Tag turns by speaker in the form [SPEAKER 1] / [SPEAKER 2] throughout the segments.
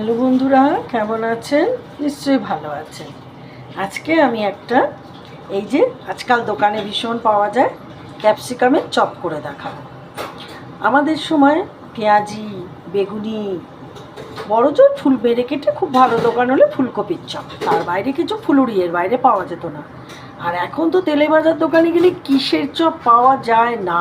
[SPEAKER 1] Hello বন্ধুরা, কেমন আছেন? নিশ্চয়ই ভালো আছেন। আজকে আমি একটা, এই যে আজকাল দোকানে ভীষণ পাওয়া যায়, ক্যাপসিকামের চপ করে দেখাবো। আমাদের সময় পেঁয়াজি, বেগুনি, বড় জোর ফুল বেড়ে কেটে খুব ভালো দোকান হলে ফুলকপির চপ। তার বাইরে কিছু ফুলুরি, এর বাইরে পাওয়া যেত না। আর এখন তো তেলে ভাজার দোকানে গেলে কিসের চপ পাওয়া যায় না।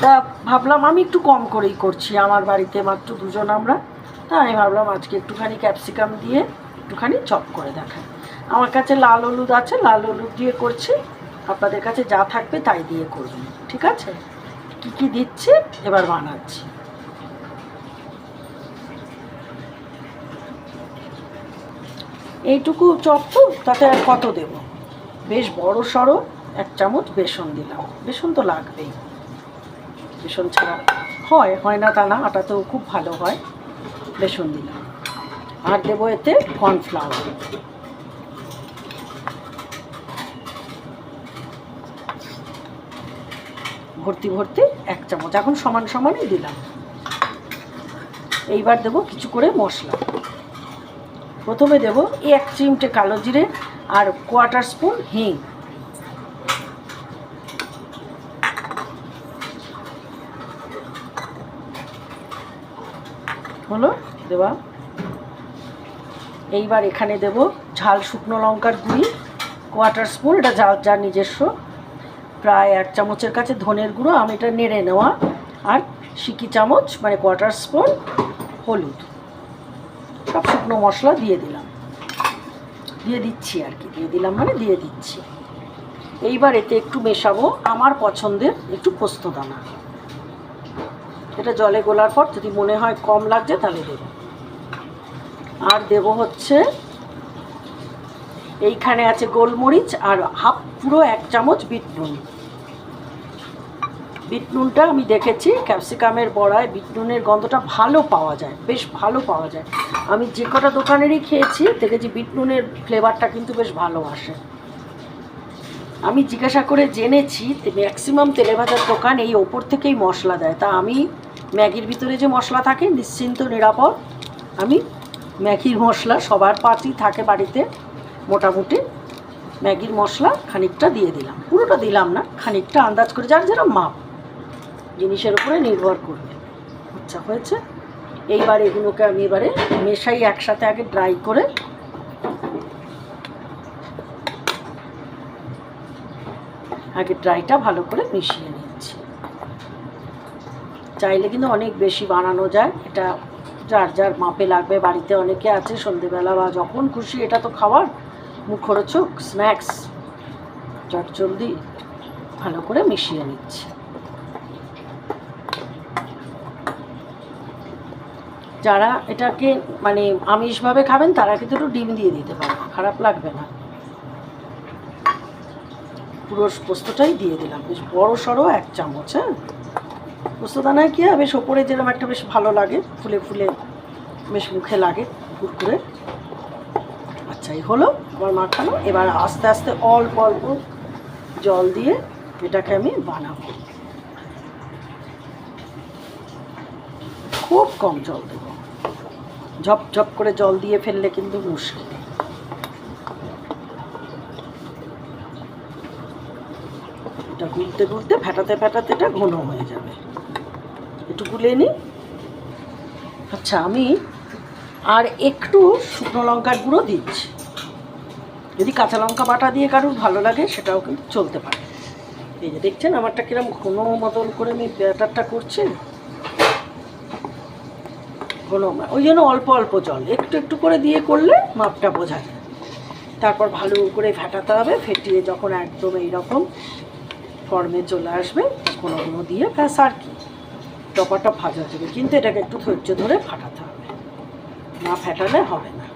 [SPEAKER 1] তা ভাবলাম আমি একটু কম করেই করছি, আমার বাড়িতে মাত্র দুজন আমরা। তা আমি ভাবলাম আজকে একটুখানি ক্যাপসিকাম দিয়ে একটুখানি চপ করে দেখাই। আমার কাছে লাল হলুদ আছে, লাল হলুদ দিয়ে করছি। আপনাদের কাছে যা থাকবে তাই দিয়ে করবেন ঠিক আছে? কি কি দিচ্ছে, এবার বানাচ্ছি। এইটুকু চপ তো, তাতে আর কত দেব? বেশ বড় সড়ো এক চামচ বেসন দিলাম। বেসন তো লাগবেই। বেসন ছাড়া হয় হয় না তা না, আটাতেও খুব ভালো হয়। বেসন দিলাম আর দেবো এতে কর্নফ্লাওয়ার ভর্তি ভর্তি এক চামচ। এখন সমান সমানই দিলাম। এইবার দেবো কিছু করে মশলা। প্রথমে দেব এক চিমটে কালো জিরে আর কোয়ার্টার স্পুন হিং। হলো দেওয়া। এইবার এখানে দেব ঝাল শুকনো লঙ্কার গুঁড়ি কোয়ার্টার স্পুন এটা যা যার নিজস্ব। প্রায় এক চামচের কাছে ধনের গুঁড়ো, আমি এটা নেড়ে নেওয়া। আর সিকি চামচ মানে কোয়ার্টার স্পুন হলুদ। সব শুকনো মশলা দিয়ে দিলাম। দিয়ে দিচ্ছি আর কি, দিয়ে দিলাম মানে দিয়ে দিচ্ছি। এইবার এতে একটু মেশাবো আমার পছন্দের একটু পোস্ত দানা। এটা জলে গোলার পর যদি মনে হয় কম লাগছে তাহলে দেবো। আর দেব হচ্ছে এইখানে আছে গোলমরিচ আর হাফ পুরো এক চামচ বিট নুন বিট নুনটা আমি দেখেছি, ক্যাপসিকামের বড়ায় বিট নুনের গন্ধটা ভালো পাওয়া যায়, বেশ ভালো পাওয়া যায়। আমি যে কটা দোকানেরই খেয়েছি, দেখেছি বিট নুনের ফ্লেভারটা কিন্তু বেশ ভালো আসে। আমি জিজ্ঞাসা করে জেনেছি ম্যাক্সিমাম তেলে ভাজার দোকান এই ওপর থেকেই মশলা দেয়। তা আমি ম্যাগির ভিতরে যে মশলা থাকে, নিশ্চিন্ত, নিরাপদ, আমি ম্যাগির মশলা সবার পাতি থাকে বাড়িতে, মোটামুটি। ম্যাগির মশলা খানিকটা দিয়ে দিলাম। পুরোটা দিলাম না, খানিকটা আন্দাজ করে যার যেরকম মাপ। জিনিসের উপরে নির্ভর করবে। আচ্ছা হয়েছে? এইবার এগুলোকে আমি এবারে মেশাই একসাথে আগে ড্রাই করে আগে ড্রাইটা ভালো করে মিশিয়ে নিচ্ছি। চাইলে কিন্তু অনেক বেশি বানানো যায়। এটা যার যার মাপে লাগবে, বাড়িতে অনেকে আছে, সন্ধেবেলা বা যখন খুশি, এটা তো খাওয়ার। মুখরোচক স্ন্যাক্স চট জলদি ভালো করে মিশিয়ে নিচ্ছি। যারা এটাকে মানে আমিষভাবে খাবেন, তারা কিন্তু একটু ডিম দিয়ে দিতে পারেন খারাপ লাগবে না। পুরো পোস্তটাই দিয়ে দিলাম, বেশ বড় সড়ো এক চামচ হ্যাঁ? পোস্তদানায় কি হয়, বেশ ওপরে যেরকম একটা বেশ ভালো লাগে, ফুলে ফুলে বেশ মুখে লাগে কুরকুরে আচ্ছা এই হলো আমার মাখানো। এবার আস্তে আস্তে অল্প অল্প জল দিয়ে এটাকে আমি বানাবো। খুব কম জল দেবো। ঝপ ঝপ করে জল দিয়ে ফেললে কিন্তু মুশকিল। এটা গুলতে গুলতে ফেটাতে ফেটাতে এটা ঘন হয়ে যাবে একটু গুলে নিই আচ্ছা আমি আর একটু শুকনো লঙ্কার গুঁড়ো দিচ্ছি। যদি কাঁচা লঙ্কা বাটা দিয়ে কারুর ভালো লাগে, সেটাও কিন্তু চলতে পারে। এই যে দেখছেন, আমারটা কিরম ঘন মতন করে আমি ব্যাটারটা করছি। ঘন ওই জন্য অল্প অল্প জল, একটু একটু করে দিয়ে করলে মাপটা বোঝা যায়। তারপর ভালো করে ফেটাতে হবে, ফেটিয়ে যখন একদম এইরকম ফর্মে চলে আসবে, তখন ওগুলো দিয়ে ব্যাস আর কি। টপাটা ভাজা যাবে। কিন্তু এটাকে একটু ধৈর্য ধরে ফাটাতে হবে। না ফেটালে হবে না।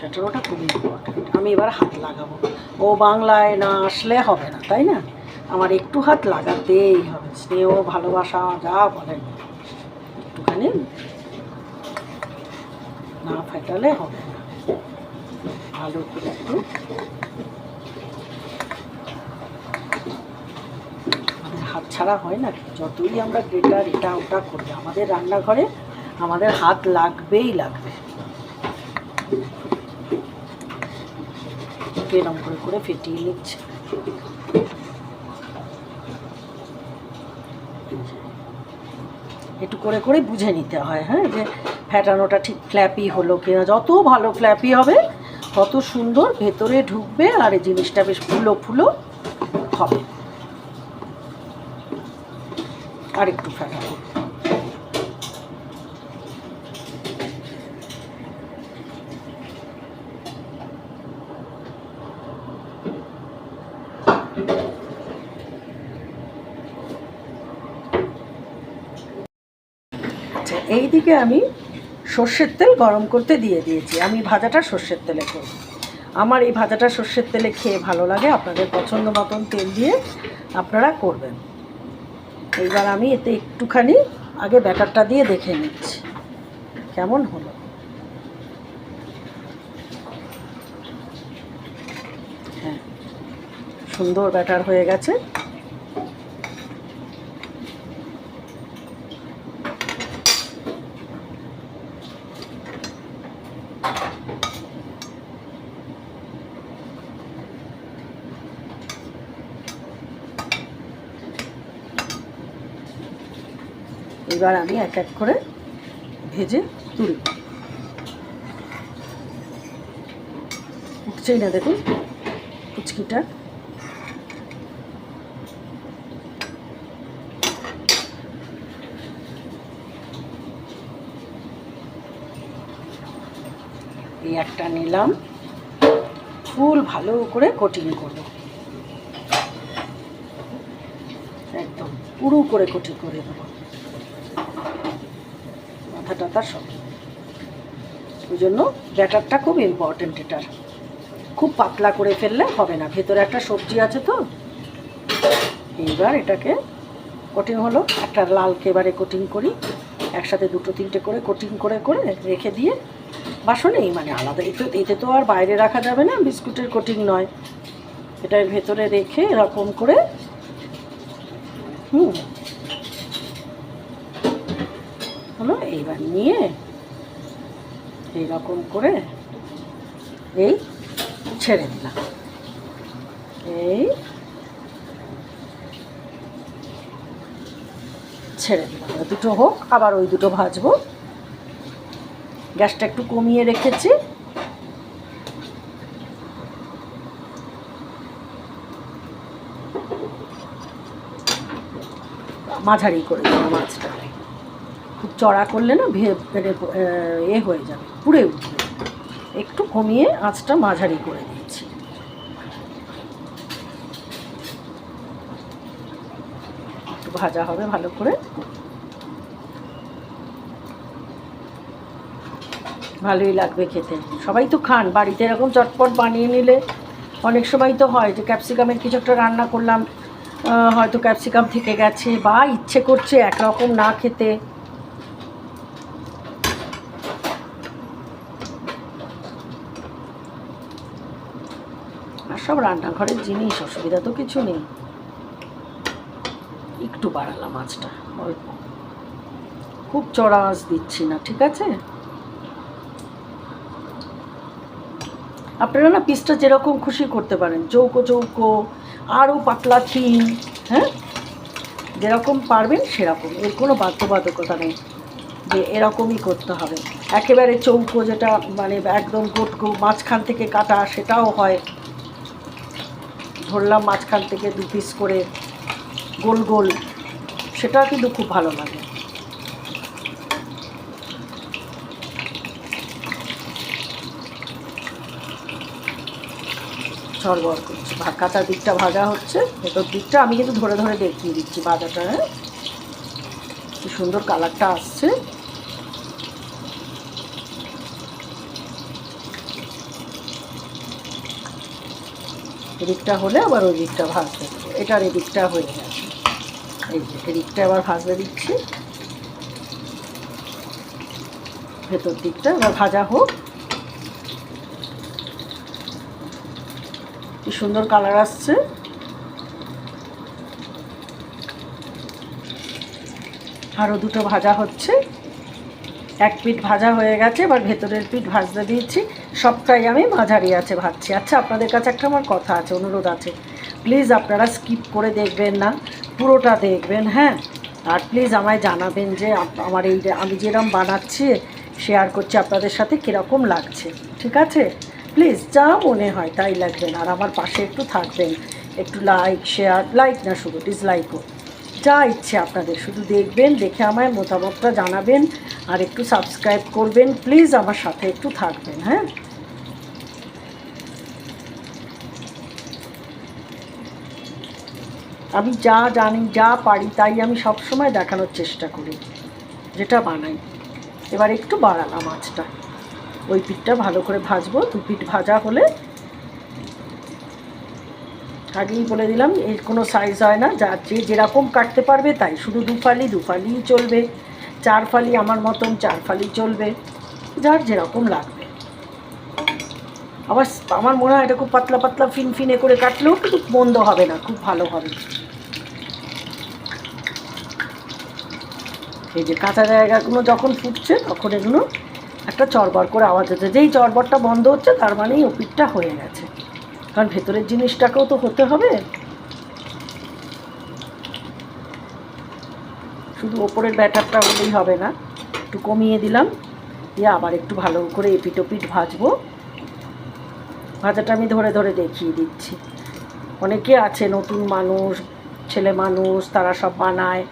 [SPEAKER 1] ফেটানোটা খুবই ইম্পর্টেন্ট আমি এবার হাত লাগাবো। ও বাংলায় না আসলে হবে না, তাই না? আমার একটু হাত লাগাতেই হবে। স্নেহ, ভালোবাসা, যা বলেন। একটুখানি না ফেটালে হবে না। ভালো করে একটু আমাদের হাত ছাড়া হয় না যতই আমরা গ্রেটার এটা ওটা করি। আমাদের রান্নাঘরে আমাদের হাত লাগবেই লাগবে। এরকম করে করে ফেটিয়ে নিচ্ছে। একটু করে করে বুঝে নিতে হয় হ্যাঁ যে ফ্যাটানোটা ঠিক ফ্ল্যাপি হলো কিনা। যত ভালো ফ্ল্যাপি হবে, তত সুন্দর ভেতরে ঢুকবে আর এই জিনিসটা বেশ ফুলো ফুলো হবে। আর একটু ফ্যাটানো আচ্ছা এইদিকে আমি সর্ষের তেল গরম করতে দিয়ে দিয়েছি। আমি ভাজাটা সর্ষের তেলে করব। আমার এই ভাজাটা সর্ষের তেলে খেয়ে ভালো লাগে। আপনাদের পছন্দ মতন তেল দিয়ে আপনারা করবেন। এইবার আমি এতে একটুখানি আগে ব্যাটারটা দিয়ে দেখে নিচ্ছি। কেমন হলো? হ্যাঁ সুন্দর ব্যাটার হয়ে গেছে। এবার আমি এক এক করে ভেজে তুলব উঠছেই না দেখুন ফুচকিটা এই একটা নিলাম। ফুল ভালো করে কোটিং করব। একদম পুরো করে কোটিং করে দেবো। টাথা সব ওই জন্য ব্যাটারটা খুব ইম্পর্টেন্ট এটার খুব পাতলা করে ফেললে হবে না। ভেতরে একটা সবজি আছে তো। এইবার এটাকে কোটিং হলো। একটা লালকে এবারে কোটিং করি। একসাথে দুটো, তিনটে করে কোটিং করে করে রেখে দিয়ে বাসনেই মানে আলাদা। এতে এতে তো আর বাইরে রাখা যাবে না, বিস্কুটের কোটিং নয়। এটার ভেতরে রেখে এরকম করে, হুম হলো এইবার নিয়ে এইরকম করে এই ছেড়ে দিলাম। এই ছেড়ে দিলাম। দুটো হোক, আবার ওই দুটো ভাজবো। গ্যাসটা একটু কমিয়ে রেখেছি। মাঝারি করে দেবো মাছটা খুব চড়া করলে না ভে মানে এ হয়ে যাবে, পুড়ে উঠবে। একটু কমিয়ে আঁচটা মাঝারি করে দিয়েছি একটু ভাজা হবে ভালো করে। ভালোই লাগবে খেতে। সবাই তো খান, বাড়িতে এরকম চটপট বানিয়ে নিলে অনেক সময় তো হয় যে ক্যাপসিকামের কিছু একটা রান্না করলাম হয়তো ক্যাপসিকাম থেকে গেছে বা ইচ্ছে করছে একরকম না খেতে আর সব রান্নাঘরের জিনিস, অসুবিধা তো কিছু নেই। একটু বাড়ালাম মাছটা অল্প। খুব চড়া আঁচ দিচ্ছি না, ঠিক আছে? আপনারা না পিসটা যেরকম খুশি করতে পারেন, চৌকো চৌকো, আরও পাতলা থিন হ্যাঁ? যেরকম পারবেন সেরকম, এর কোনো বাধ্যবাধকতা নেই যে এরকমই করতে হবে। একেবারে চৌকো যেটা মানে একদম গোটকো মাঝখান থেকে কাটা সেটাও হয়। ধরলাম মাঝখান থেকে দু পিস করে গোল গোল সেটাও কিন্তু খুব ভালো লাগে। ঝরবর করছে। কাঁচা দিকটা ভাজা হচ্ছে, ভেতর দিকটা আমি কিন্তু ধরে ধরে দেখিয়ে দিচ্ছি ভাজাটা হ্যাঁ? কি সুন্দর কালারটা আসছে। এদিকটা হলে আবার ওই দিকটা ভাজতে দেবো এটার এদিকটা হয়ে গেছে। এই যে, এদিকটা আবার ভাজতে দিচ্ছি। ভেতর দিকটা এবার ভাজা হোক। কি সুন্দর কালার আসছে। আরও দুটো ভাজা হচ্ছে। এক পিঠ ভাজা হয়ে গেছে, এবার ভেতরের পিঠ ভাজতে দিয়েছি সবটাই আমি মাঝারি আছে ভাজছি। আচ্ছা আপনাদের কাছে একটা আমার কথা আছে, অনুরোধ আছে। প্লিজ আপনারা স্কিপ করে দেখবেন না, পুরোটা দেখবেন হ্যাঁ? আর প্লিজ আমায় জানাবেন যে আমার এই আমি যেরকম বানাচ্ছি শেয়ার করছি, আপনাদের সাথে কীরকম লাগছে, ঠিক আছে? প্লিজ, যা মনে হয় তাই লাগবেন। আর আমার পাশে একটু থাকবেন, একটু লাইক শেয়ার লাইক না শুধু ডিসলাইকও যা ইচ্ছে আপনাদের, শুধু দেখবেন, দেখে আমায় মতামতটা জানাবেন আর একটু সাবস্ক্রাইব করবেন। প্লিজ আমার সাথে একটু থাকবেন হ্যাঁ? আমি যা জানি, যা পারি, তাই আমি সব সময় দেখানোর চেষ্টা করি, যেটা বানাই। এবার একটু বাড়ালাম মাছটা ওই পিঠটা ভালো করে ভাজবো, দু পিঠ ভাজা হলে আগেই বলে দিলাম, এর কোনো সাইজ হয় না যার যে যেরকম কাটতে পারবে তাই, শুধু দু ফালি, দু ফালিই চলবে, চার ফালি আমার মতন, চার ফালি চলবে, যার যেরকম লাগবে। আবার আমার মনে হয় এটা খুব পাতলা পাতলা ফিনফিনে করে কাটলেও কিন্তু মন্দ হবে না, খুব ভালো হবে। এই যে কাঁচা জায়গাগুলো যখন ফুটছে, তখন এগুলো একটা চরবর করে আওয়াজ হচ্ছে। যেই চরবরটা বন্ধ হচ্ছে, তার মানেই ওপিটটা হয়ে গেছে। কারণ ভেতরের জিনিসটাকেও তো হতে হবে। শুধু ওপরের ব্যাটারটা হলেই হবে না। একটু কমিয়ে দিলাম। দিয়ে আবার একটু ভালো করে এপিট ওপিট ভাজবো। ভাজাটা আমি ধরে ধরে দেখিয়ে দিচ্ছি। অনেকে আছে নতুন মানুষ, ছেলে মানুষ, তারা সব বানায়।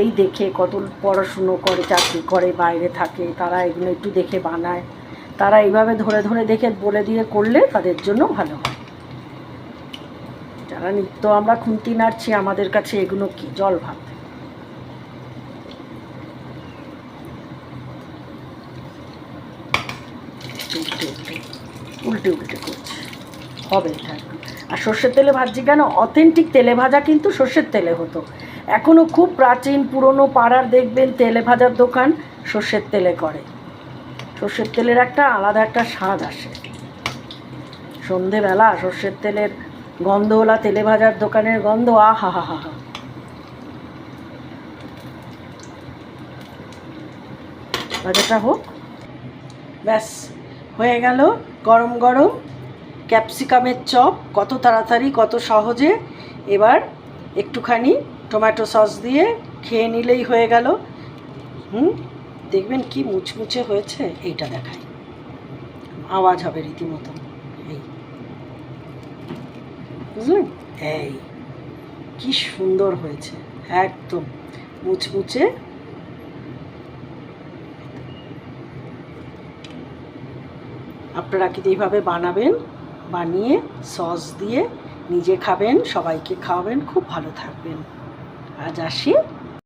[SPEAKER 1] এই দেখে কত পড়াশুনো করে, চাকরি করে, বাইরে থাকে। তারা এগুলো একটু দেখে বানায়। তারা এইভাবে ধরে ধরে দেখে বলে দিয়ে করলে তাদের জন্য ভালো হয়। যারা নিত্য আমরা খুন্তি নাড়ছি, আমাদের কাছে এগুলো কি? জল ভাত। উল্টে উল্টে করছি। হবে এটা আর সর্ষের তেলে ভাজছি কেন? অথেন্টিক তেলে ভাজা কিন্তু সর্ষের তেলে হতো। এখনও খুব প্রাচীন, পুরনো পাড়ার দেখবেন, তেলে ভাজার দোকান সর্ষের তেলে করে। সর্ষের তেলের একটা আলাদা একটা স্বাদ আসে। সন্ধেবেলা সর্ষের তেলের গন্ধওয়ালা তেলে ভাজার দোকানের গন্ধ, আ হা হা হা ভাজাটা হোক। ব্যাস, হয়ে গেল গরম গরম ক্যাপসিকামের চপ, কত তাড়াতাড়ি, কত সহজে। এবার একটুখানি টমেটো সস দিয়ে খেয়ে নিলেই হয়ে গেল। হুম, দেখবেন কি মুচমুচে হয়েছে, এইটা দেখায় আওয়াজ হবে রীতিমতো, এই। বুঝলেন এই, কি সুন্দর হয়েছে, একদম মুচমুচে। আপনারা কিন্তু এইভাবে বানাবেন, বানিয়ে সস দিয়ে নিজে খাবেন, সবাইকে খাওয়াবেন, খুব ভালো থাকবেন। আজ আসি।